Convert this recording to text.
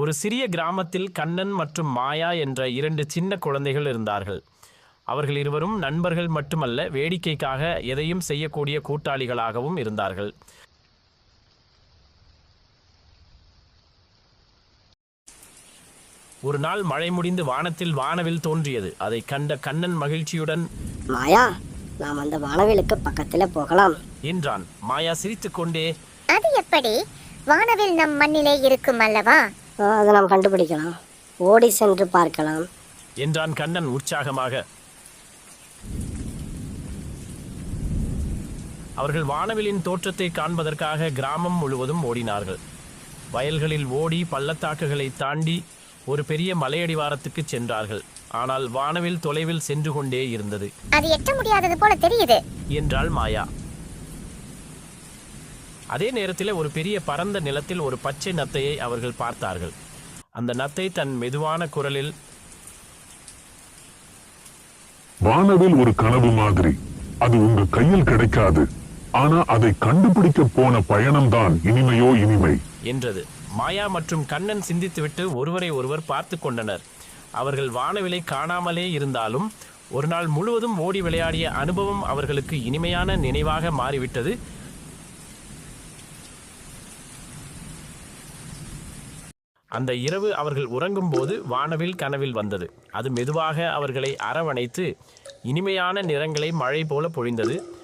ஒரு சிறிய கிராமத்தில் கண்ணன் மற்றும் மாயா என்ற இரண்டு சின்ன குழந்தைகள் இருந்தார்கள். அவர்கள் இருவரும் நண்பர்கள் மட்டுமல்ல வேடிக்கைக்காக எதையும் செய்யக்கூடிய கூட்டாளிகளாகவும் இருந்தார்கள். ஒரு நாள் மழை முடிந்து வானத்தில் வானவில் தோன்றியது. அதை கண்ட கண்ணன் மகிழ்ச்சியுடன் மாயா நாம் அந்த வானவிலுக்கு பக்கத்தில் போகலாம். என்றான். மாயா சிரித்துக்கொண்டே அது எப்படி? வானவில் நம் மண்ணிலே இருக்கும் அல்லவா? அதை நாம் கண்டுபிடிக்கலாம். ஓடி சென்று பார்க்கலாம். என்றான் கண்ணன் உற்சாகமாக. அவர்கள் வானவிலின் தோற்றத்தை காண்பதற்காக கிராமம் முழுவதும் ஓடினார்கள். வயல்களில் ஓடி பள்ளத்தாக்குகளை தாண்டி ஒரு பெரிய மலையடிவாரத்துக்கு சென்றார்கள். ஆனால் வானவில் தொலைவில் சென்று கொண்டே இருந்தது. அது எட்ட முடியாதது போல தெரியுது. என்றாள் மாயா. அதே நேரத்தில் ஒரு பெரிய பரந்த நிலத்தில் ஒரு பச்சை நத்தையை அவர்கள் பார்த்தார்கள். அந்த நத்தை தன் மெதுவான குரலில் வானவில் ஒரு கனவு மாதிரி. அது உங்க கையில் கிடைக்காது. ஆனா அதை கண்டுபிடிக்க போன பயணம்தான் இனிமையோ இனிமை. என்றது. மாயா மற்றும் கண்ணன் சிந்தித்துவிட்டு ஒருவரை ஒருவர் பார்த்து கொண்டனர். அவர்கள் வானவிலை காணாமலே இருந்தாலும் ஒரு நாள் முழுவதும் ஓடி விளையாடிய அனுபவம் அவர்களுக்கு இனிமையான நினைவாக மாறிவிட்டது. அந்த இரவு அவர்கள் உறங்கும் போது வானவில் கனவில் வந்தது. அது மெதுவாக அவர்களை அரவணைத்து இனிமையான நிறங்களை மழை போல பொழிந்தது.